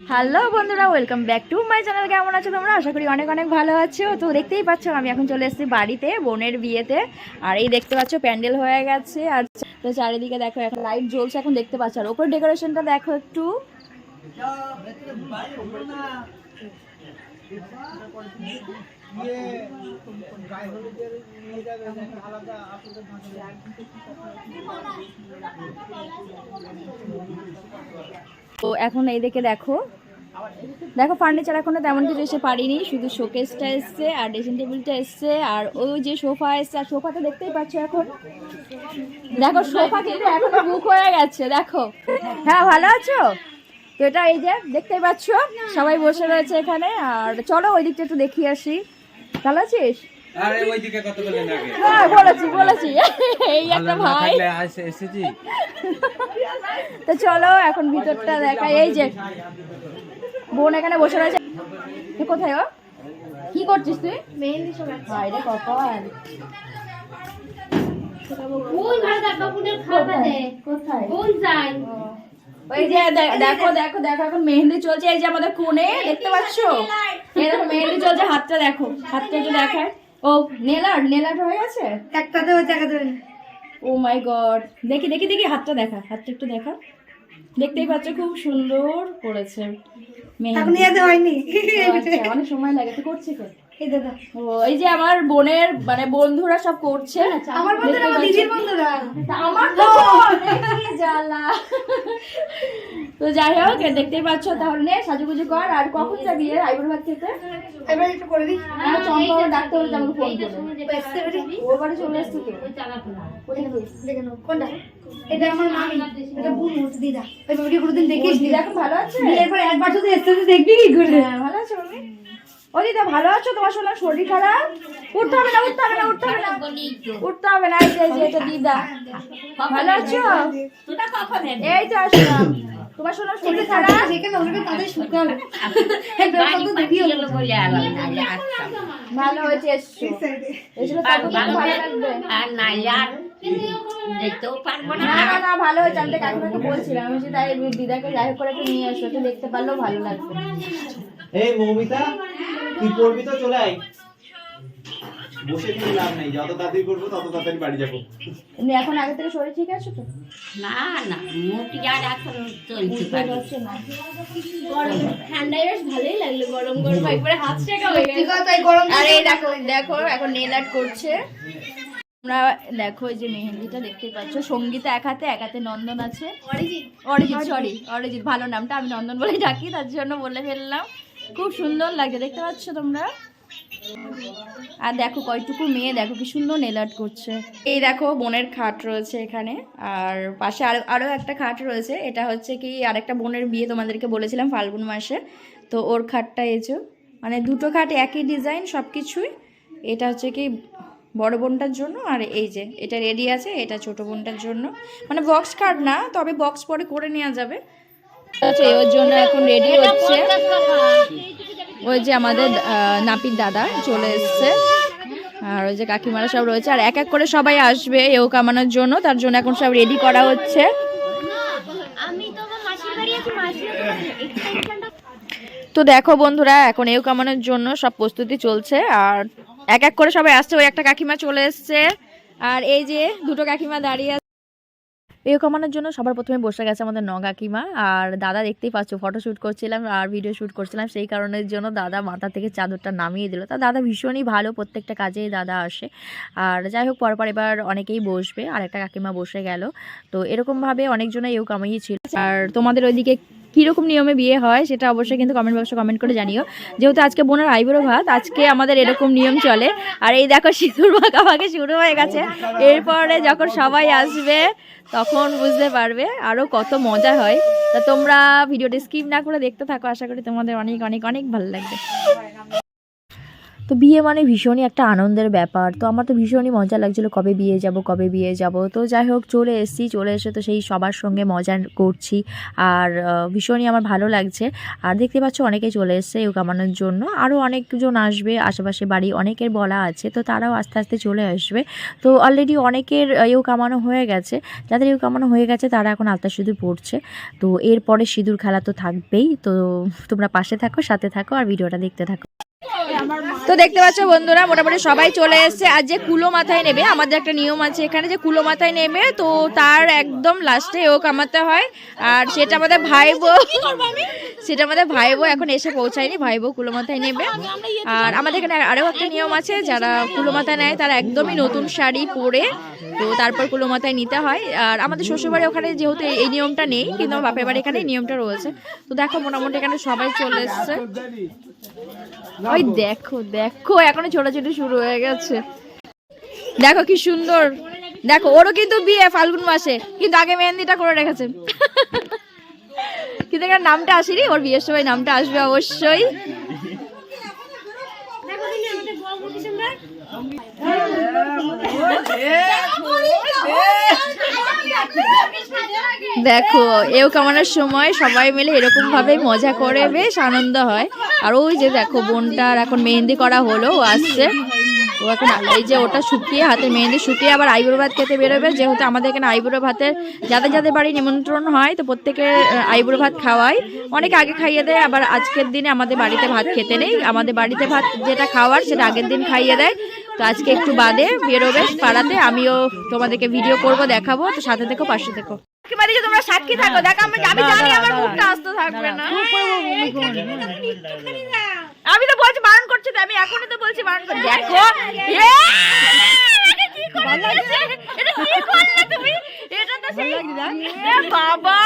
Hello বন্ধুরা welcome back to my channel কেমন আছো তোমরা? আশা করি অনেক অনেক ভালো আছো। তো দেখতেই পাচ্ছ, আমি এখন চলে এসেছি বাড়িতে, বোনের বিয়েতে। আর এই দেখতে পাচ্ছ, প্যান্ডেল হয়ে গেছে। আর তো চারিদিকে দেখো, এখন লাইট জ্বলছে, এখন দেখতে পাচ্ছ। আর ওপর ডেকোরেশনটা দেখো একটু। তো এখন এই দেখে। দেখো দেখো ফার্নিচার এখনও তেমন কিছু এসে পারিনি শুধু শোকেসটা এসছে আর ড্রেসিং টেবিলটা এসছে আর ওই যে সোফা এসছে আর সোফাটা দেখতেই পাচ্ছ এখন। দেখো সোফা কিন্তু এখনও বুক হয়ে গেছে দেখো। হ্যাঁ ভালো আছো? তো এটা এই যে দেখতেই পাচ্ছ সবাই বসে রয়েছে এখানে। আর চলো ওই দিকটা একটু দেখিয়ে আসি। ভালো আছিস? হ্যাঁ বলেছি বলেছি। এই একটা ভাই। এসেছি। তো চলো এখন ভিতরটা দেখাই। এই যে বোন এখানে বসে রয়েছে। কোথায় ও? কি করছিস তুই? মেহেন্দি বাইরে কপাল। কোন দেখো কোন ওই যে দেখো দেখো দেখো এখন মেহেন্দি চলছে। এই যে আমাদের কোণে দেখতে পাচ্ছো? এই দেখো মেহেন্দি চলছে। হাতটা দেখো হাতটা একটু দেখায়। ও নেলার নেলার হয়ে গেছে? একটাতে ওই জায়গাতে ও মাই গড দেখি দেখি দেখি হাতটা দেখা হাতটা একটু দেখা। দেখতেই পাচ্ছ খুব সুন্দর করেছে। মেহেন্দি। ইয়াতে হয়নি। আচ্ছা, অনেক সময় লাগে তো করছে এই যে আমার বোনের মানে বন্ধুরা সব করছে। আমার বন্ধুরা আমার দিদির বন্ধুরা। আমার তো বোন, এ কি জ্বালা। তো যাই হোক দেখতেই পাচ্ছ তাহলে সাজুগুজু কর। আর কখন যাবি এর আইবুড়ো ভাত খেতে এবার একটু করে দিই। হ্যাঁ চম্পা ডাকতে হলে আমাকে ফোন করে। ওর বাড়ি চলে এসছি তো। কোথায় গেছিস? দেখে নাও কোনটা? এটা আমার মামি। এটা বোন দিদা। ওই ভিডিও কোনোদিন দেখিস দিদি এখন ভালো আছে? বিয়ের পর একবার শুধু এসে এসে দেখবি কি করে? হ্যাঁ, ভালো আছো তুমি ও দিদা, ভালো আছো? তোমার শোনার শরীর খারাপ? উঠতে হবে না, উঠতে হবে না, উঠতে হবে না। উঠতে হবে না, এই যে দিদা। ভালো আছো? এই তো আসলাম। তোমার শোনার শরীর খারাপ? হয়েছে না না না, ভালো হয়েছে। আমি তো বলছিলাম, আমি দিদাকে যাই করে একটু নিয়ে আসো দেখতে পারলেও ভালো লাগবে। এই মৌমিতা তুই পড়বি তো চলে আয়। বসে থেকে লাভ নেই যত তাড়াতাড়ি করব তত তাড়াতাড়ি বাড়ি যাব। এমনি এখন আগে থেকে শরীর ঠিক আছে তো? না না মোটি আর এখন পারি। পারছ না। ঠান্ডায় বেশ ভালোই লাগল গরম গরম একবারে হাত শেখা হয়ে গেছে। তাই গরম আর এই দেখো দেখো এখন নেল আর্ট করছে। আমরা দেখো এই যে মেহেন্দিটা দেখতে পাচ্ছ। সঙ্গীতা এক হাতে এক হাতে নন্দন আছে। অরিজিৎ। সরি অরিজিৎ ভালো নামটা আমি নন্দন বলে ডাকি তার জন্য বলে ফেললাম। খুব সুন্দর লাগছে, দেখতে পাচ্ছ তোমরা? আর দেখো কয়টুকু মেয়ে, দেখো কি সুন্দর নেল আর্ট করছে। এই দেখো বোনের খাট রয়েছে এখানে, আর পাশে আরও আরও একটা খাট রয়েছে, এটা হচ্ছে কি আরেকটা বোনের বিয়ে তোমাদেরকে বলেছিলাম ফাল্গুন মাসে, তো ওর খাটটা এসো মানে দুটো খাট একই ডিজাইন সব কিছুই এটা হচ্ছে কি বড় বোনটার জন্য, আর এই যে, এটা রেডি আছে, এটা ছোট বোনটার জন্য। মানে বক্স খাট না, তবে বক্স পরে করে নেওয়া যাবে। ওর জন্য এখন রেডি হচ্ছে। ওই যে আমাদের দাদা চলে এসছে। আর ওই যে কাকিমারা সব রয়েছে। আর এক এক করে সবাই আসবে এও কামানোর জন্য। তার জন্য এখন সব রেডি করা হচ্ছে। তো দেখো বন্ধুরা এখন এও কামানোর জন্য সব প্রস্তুতি চলছে। আর এক এক করে সবাই আসছে। ওই একটা কাকিমা চলে এসছে। আর এই যে দুটো কাকিমা দাঁড়িয়ে আছে কমানোর জন্য সবার প্রথমে বসে গেছে আমাদের ন কাকিমা। আর দাদা দেখতেই পাচ্ছ ফটো শ্যুট করছিলাম আর ভিডিও শ্যুট করছিলাম। সেই কারণের জন্য দাদা মাথা থেকে চাদরটা নামিয়ে দিল। তা দাদা ভীষণই ভালো, প্রত্যেকটা কাজেই দাদা আসে। আর যাই হোক, পরপর এবার অনেকেই বসবে। আর একটা কাকিমা বসে গেল। তো এরকমভাবে অনেকজনে এও কামাইয়েছিল আর তোমাদের ওইদিকে কীরকম নিয়মে বিয়ে হয় সেটা অবশ্যই কিন্তু কমেন্ট বক্সে কমেন্ট করে জানিও। যেহেতু আজকে বোনের আইবুড়ো ভাত, আজকে আমাদের এরকম নিয়ম চলে। আর এই দেখো সিঁদুর মাখামাখি শুরু হয়ে গেছে। এরপরে যখন সবাই আসবে, তখন বুঝতে পারবে আরও কত মজা হয়। তা তোমরা ভিডিওটি স্কিপ না করে দেখতে থাকো। আশা করি তোমাদের অনেক অনেক অনেক ভালো লাগবে। তো বিয়ে মানে ভীষণই একটা আনন্দের ব্যাপার। তো আমার তো ভীষণই মজা লাগছিল কবে বিয়ে যাব, কবে বিয়ে যাব। তো যাই হোক, চলে এসেছি, চলে এসে তো সেই সবার সঙ্গে মজা করছি। আর ভীষণই আমার ভালো লাগছে। আর দেখতে পাচ্ছ অনেকে চলে এসছে এও কামানোর জন্য। আরও অনেকজন আসবে, আশেপাশে বাড়ি অনেকের বলা আছে, তো তারাও আস্তে আস্তে চলে আসবে। তো অলরেডি অনেকের এও কামানো হয়ে গেছে। যাদের এও কামানো হয়ে গেছে, তারা এখন আলতা সিঁদুর পড়ছে। তো এরপরে সিঁদুর খেলা তো থাকবেই। তো তোমরা পাশে থাকো, সাথে থাকো, আর ভিডিওটা দেখতে থাকো। তো দেখতে পাচ্ছ বন্ধুরা, মোটামুটি সবাই চলে এসেছে। আর যে কুলো মাথায় নেবে, আমাদের একটা নিয়ম আছে এখানে যে কুলো মাথায় নেবে, তো তার একদম লাস্টে ও কামাতে হয়। আর সেটা আমাদের ভাই বউ সেটা আমাদের ভাই বউ এখন এসে পৌঁছায়নি ভাই বউ কুলো মাথায় নেবে। আর আমাদের এখানে আরও একটা নিয়ম আছে, যারা কুলো মাথায় নেয় তারা একদমই নতুন শাড়ি পরে, তো তারপর কুলো মাথায় নিতে হয়। আর আমাদের শ্বশুরবাড়ি ওখানে যেহেতু এই- নিয়মটা নেই, কিন্তু আমার বাপের বাড়ি এখানে নিয়মটা রয়েছে। তো দেখো মোটামুটি এখানে সবাই চলে এসছে। ওই দেখো দেখো এখনও ছোটাছুটি শুরু হয়ে গেছে। দেখো কি সুন্দর। দেখো ওরও কিন্তু বিয়ে ফাল্গুন মাসে কিন্তু আগে মেহেন্দিটা করে রেখেছে। কিন্তু এখানে নামটা আসেনি ওর বিয়ের সময় নামটা আসবে অবশ্যই। দেখো, এও কামানোর সময় সবাই মিলে এরকম ভাবে মজা করে বেশ আনন্দ হয়। আর ওই যে দেখো বোনটার এখন মেহেন্দি করা হলো, ও আসছে। ও এখন এই যে ওটা শুকিয়ে হাতে মেহেন্দি শুকিয়ে আবার আইবুড়ো ভাত খেতে বেরোবে। যেহেতু আমাদের এখানে আইবুড়ো ভাতের যাদের যাদের বাড়ি নিমন্ত্রণ হয়, তো প্রত্যেকে আইবুড়ো ভাত খাওয়াই। অনেকে আগে খাইয়ে দেয়, আবার আজকের দিনে আমাদের বাড়িতে ভাত খেতে নেই। আমাদের বাড়িতে ভাত যেটা খাওয়ার, সেটা আগের দিন খাইয়ে দেয়। তো আজকে একটু বাদে বেরোবে পাড়াতে আমিও তোমাদেরকে ভিডিও করব দেখাবো তো সাথে থেকো পাশে থেকো তোমরা সাক্ষী থাকো দেখো আমি আমি জানি আমার মুখটা আসতে থাকবে না আমি তো বলছি বারণ করছি তো আমি এখনই তো বলছি বারণ করছি দেখো এটা কি করলে? এটা কি করলে তুমি? এটা তো সেই- এ বাবা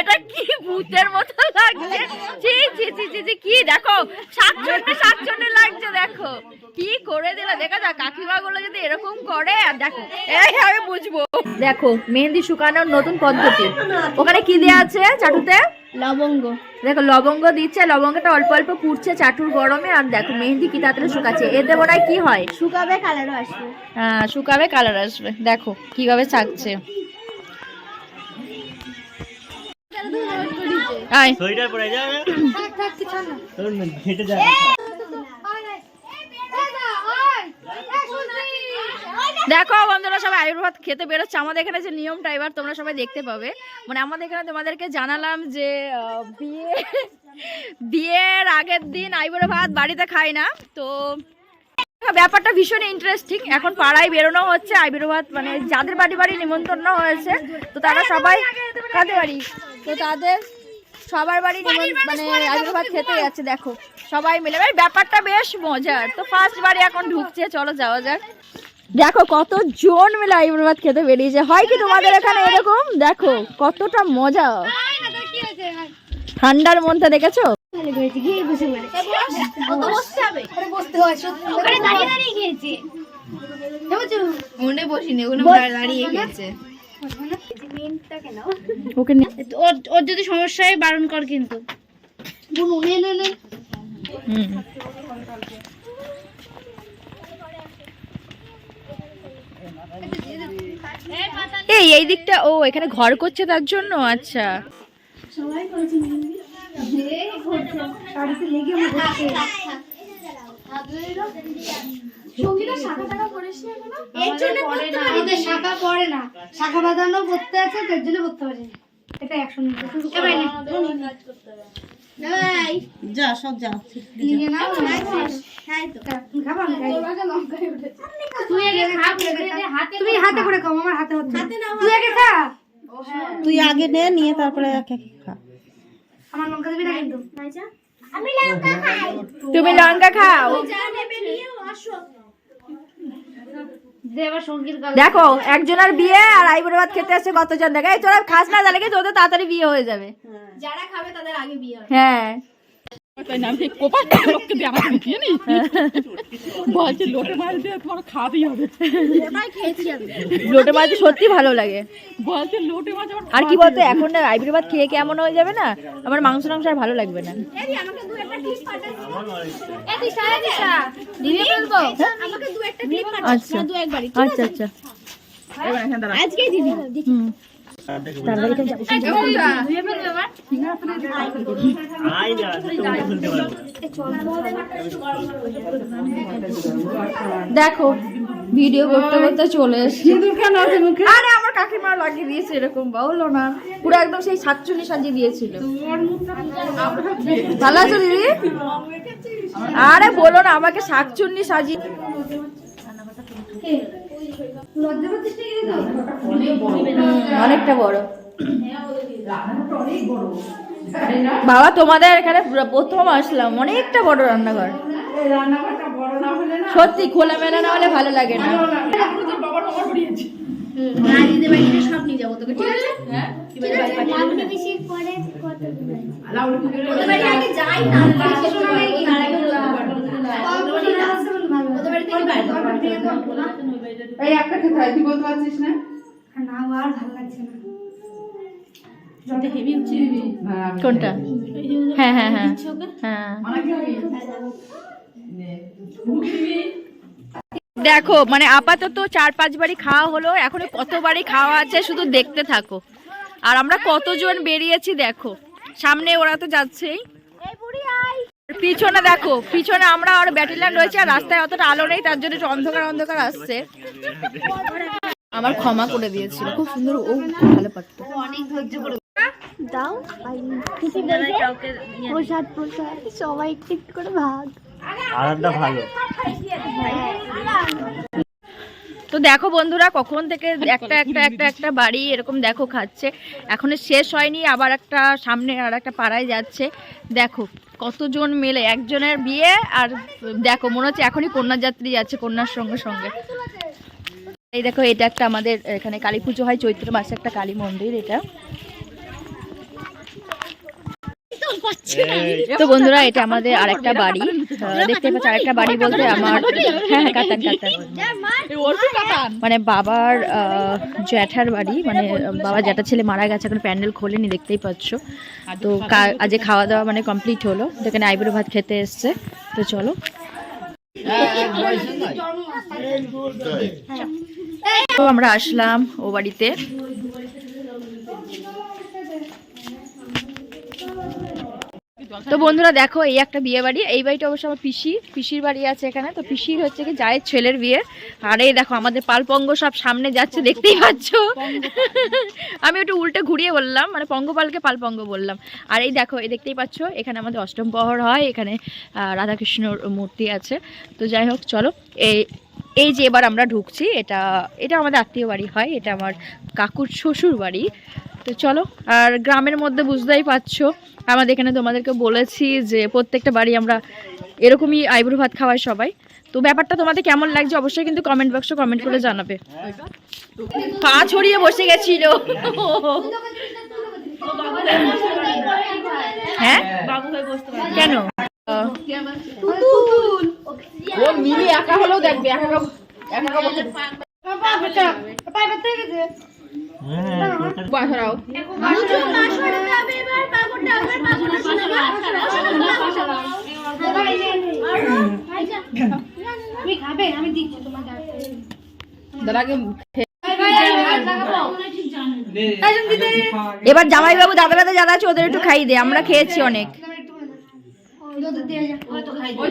এটা কি ভূতের মতো লাগছে? ছি ছি ছি ছি ছি, কি দেখো শাকচন্ডে শাকচন্ডে লাগছে দেখো। কি করে দিলা? দেখা যাক কাকিমা যদি এরকম করে আর দেখো এই আমি বুঝব। দেখো মেহেন্দি শুকানোর নতুন পদ্ধতি। ওখানে কি দেয়া আছে চাটুতে? লবঙ্গ। দেখো লবঙ্গ দিচ্ছে লবঙ্গটা অল্প অল্প পুড়ছে চাটুর গরমে আর দেখো মেহেন্দি কি তাড়াতাড়ি শুকাচ্ছে। এতে মনে হয় কি হয়? শুকাবে কালারও আসবে। হ্যাঁ শুকাবে কালার আসবে। দেখো কীভাবে ছাকছে। আয়। সোয়েটার পরে যাবে থাক থাক কিছু না। তোর ঘেটে যাবে দেখো বন্ধুরা সবাই আয়ুর্বেদ খেতে বেরোচ্ছে। আমাদের এখানে যে নিয়মটা এবার তোমরা সবাই দেখতে পাবে। মানে আমাদের এখানে তোমাদেরকে জানালাম যে আহ, বিয়ে বিয়ের আগের দিন আইবুড়ো ভাত বাড়িতে খাই না। তো ব্যাপারটা ভীষণ ইন্টারেস্টিং এখন পাড়ায় বেরোনো হচ্ছে। আইবুড়ো ভাত মানে যাদের বাড়ি বাড়ি নিমন্ত্রণ হয়েছে তো তারা সবাই কাদের বাড়ি তো তাদের সবার বাড়ি মানে আইবুড়ো ভাত খেতে যাচ্ছে দেখো। সবাই মিলে। ব্যাপারটা বেশ মজার। তো ফার্স্ট বাড়ি এখন ঢুকছে চলো যাওয়া যাক। দেখো কত জন মিলে আইবুড়ো ভাত খেতে বেরিয়েছে। হয় কি তোমাদের এখানে এরকম? দেখো কতটা মজা। ঠান্ডার মধ্যে দেখেছ? মনে বসিনি ওখানে দাঁড়িয়ে কেন ওকে নে- ওর ওর যদি সমস্যা হয় বারণ কর কিন্তু। বুনু নে নে নে। হুম। এই এই দিকটা ও এখানে ঘর করছে তার জন্য? আচ্ছা। সবাই করেছে মেহেন্দি যে ঘুরছে শাড়িতে লেগে ঘুরছে সঙ্গীতা শাখা টাকা পড়িস না এখনও? এর জন্য পড়তে পারি ওদের শাখা পড়ে না। শাখা বাঁধানো পড়তে আছে তার জন্য পড়তে পারি এটা একশো নিতে এবার নে। যা সব যা। নিয়ে নাও না। খাই তো। খাব। আমি খাই। তুই আগে হাতে করে খাও আমার হাতে তুই আগে খা। তুই আগে নে নিয়ে তারপরে একে একে খা। আমার লঙ্কা দিবি না কিন্তু। আমি লঙ্কা খাই। তুমি লঙ্কা খাও। দেখো একজনের বিয়ে আর আইবুড়ো ভাত খেতে আসছে কতজন? দেখে এই তোরা খাস না তাহলে কি তোদের তাড়াতাড়ি বিয়ে হয়ে যাবে। যারা খাবে তাদের আগে বিয়ে হয়। লোটে মাছ দিয়ে তোমার খাওয়াতেই হবে। লোটে মাছ সত্যি ভালো লাগে। আর কি বলতো এখন না আইবির ভাত খেয়ে কেমন হয়ে যাবে না? আমার মাংস টাংস আর ভালো লাগবে না। আচ্ছা আচ্ছা আচ্ছা হুম তারপরে এখানে যাব। দেখো ভিডিও করতে করতে চলে এসছি। আরে, আমার কাকিমা লাগিয়ে দিয়েছে এরকম, বলো না। পুরো একদম সেই সাতচুনি সাজিয়ে দিয়েছিল। ভালো আছো, দিদি? আরে, বলো না, আমাকে শাকচুন্নি সাজিয়ে অনেকটা বড়। বাবা তোমাদের এখানে প্রথম আসলাম। অনেকটা বড় রান্নাঘর। সত্যি খোলামেলা না হলে ভালো লাগে না। এই একটা খেতে হয় তুই বলতে পারছিস না? না আর ভালো লাগছে না। হ্যাঁ কোনটা? হ্যাঁ হ্যাঁ হ্যাঁ। হ্যাঁ। দেখো মানে আপাতত চার পাঁচ বারই খাওয়া হলো এখনও কতবারই খাওয়া আছে শুধু দেখতে থাকো। আর আমরা কতজন বেরিয়েছি দেখো। সামনে ওরা তো যাচ্ছেই। পিছনে দেখো পিছনে আমরা আর ব্যাটেলিয়ান রয়েছে আর রাস্তায় অতটা আলো নেই তার জন্য একটু অন্ধকার অন্ধকার আসছে। আমার ক্ষমা করে দিয়েছিল খুব সুন্দর ও ভালো পারতো। দাও প্রসাদ প্রসাদ সবাই একটু একটু করে ভাগ। আরামটা ভালো। তো দেখো বন্ধুরা কখন থেকে একটা একটা একটা একটা বাড়ি এরকম দেখো খাচ্ছে। এখনও শেষ হয়নি আবার একটা সামনে আর একটা পাড়ায় যাচ্ছে। দেখো কতজন মেলে? একজনের বিয়ে আর দেখো, মনে হচ্ছে এখনই কন্যা যাত্রী যাচ্ছে কন্যার সঙ্গে সঙ্গে। এই দেখো, এটা একটা আমাদের এখানে কালী পুজো হয়, চৈত্র মাসে একটা কালী মন্দির এটা। তো বন্ধুরা এটা আমাদের আরেকটা বাড়ি। দেখতে পাচ্ছি আরেকটা বাড়ি বলতে আমার হ্যাঁ হ্যাঁ কাতান কাতান মানে বাবার আহ, জ্যাঠার বাড়ি মানে বাবা জ্যাঠা ছেলে মারা গেছে এখন প্যান্ডেল খোলেনি দেখতেই পাচ্ছ। তো আজকে খাওয়া দাওয়া মানে কমপ্লিট হলো। তো এখানে আইবুড়ো ভাত খেতে এসছে। তো চলো। তো আমরা আসলাম ও বাড়িতে। তো বন্ধুরা দেখো এই একটা বিয়ে বাড়ি এই বাড়িটা অবশ্য আমার পিসি পিসির বাড়ি আছে এখানে। তো পিসির হচ্ছে কি যায় ছেলের বিয়ে। আর এই দেখো আমাদের পালপঙ্গ সব সামনে যাচ্ছে দেখতেই পাচ্ছ? আমি একটু উল্টে ঘুরিয়ে বললাম মানে পঙ্গপালকে পালপঙ্গ বললাম। আর এই দেখো এই দেখতেই পাচ্ছ এখানে আমাদের অষ্টম প্রহর হয় এখানে রাধাকৃষ্ণর মূর্তি আছে। তো যাই হোক চলো এই এই যে এবার আমরা ঢুকছি এটা এটা আমাদের আত্মীয় বাড়ি হয় এটা আমার কাকুর শ্বশুর বাড়ি। তো চলো আর গ্রামের মধ্যে বুঝতেই পারছ আমাদের এখানে তোমাদেরকে বলেছি যে প্রত্যেকটা বাড়ি আমরা এরকমই আইবুড়ো ভাত খাওয়াই সবাই তো ব্যাপারটা তোমাদের কেমন লাগছে অবশ্যই কিন্তু কমেন্ট বক্সে কমেন্ট করে জানাবে পা ছড়িয়ে বসে গেছিল হ্যাঁ কেন একা হলেও দেখবে একা একা- আমি দিচ্ছি তোমার দাদাকে এবার জামাইবাবু দাদা দাদা যারা আছে ওদের একটু খাইয়ে দে আমরা খেয়েছি অনেক। ওই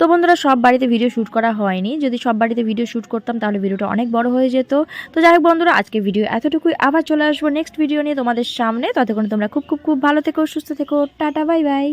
তো বন্ধুরা, সব বাড়িতে ভিডিও শ্যুট করা হয়নি। যদি সব বাড়িতে ভিডিও শ্যুট করতাম, তাহলে ভিডিওটা অনেক বড় হয়ে যেত। তো যাই হোক বন্ধুরা আজকে ভিডিও এতটুকুই। আবার চলে আসব নেক্সট ভিডিও নিয়ে তোমাদের সামনে। ততক্ষণ তোমরা খুব খুব খুব ভালো থেকো, সুস্থ থেকো। Tata bye bye